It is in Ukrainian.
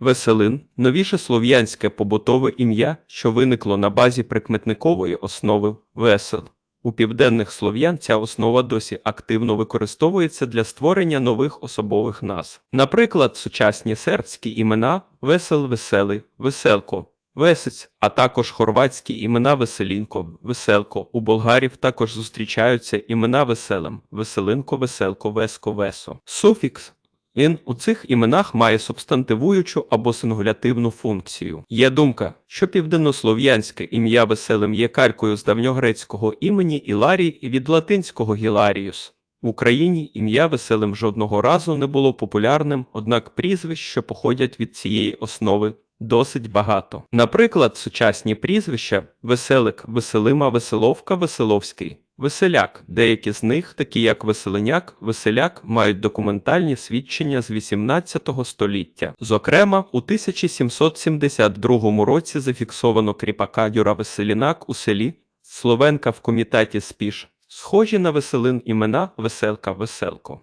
Веселин новіше слов'янське побутове ім'я, що виникло на базі прикметникової основи весел. У південних слов'ян ця основа досі активно використовується для створення нових особових назв. Наприклад, сучасні сербські імена весел, веселий, веселко, весець, а також хорватські імена Веселінко, Веселко. У болгарів також зустрічаються імена веселим, Веселинко, Веселко, Веско, Весо. Суфікс він у цих іменах має субстантивуючу або сингулятивну функцію. Є думка, що південнослов'янське ім'я веселим є калькою з давньогрецького імені Іларій і від латинського Гіларіус. В Україні ім'я веселим жодного разу не було популярним, однак прізвищ, що походять від цієї основи, досить багато. Наприклад, сучасні прізвища Веселик, Веселима, Веселовка, Веселовський. Веселяк, деякі з них, такі як Веселеняк, Веселяк, мають документальні свідчення з 18 століття. Зокрема, у 1772 році зафіксовано кріпака Юра Веселінак у селі Словенка в комітеті Спіш. Схожі на Веселин імена Веселка Веселко.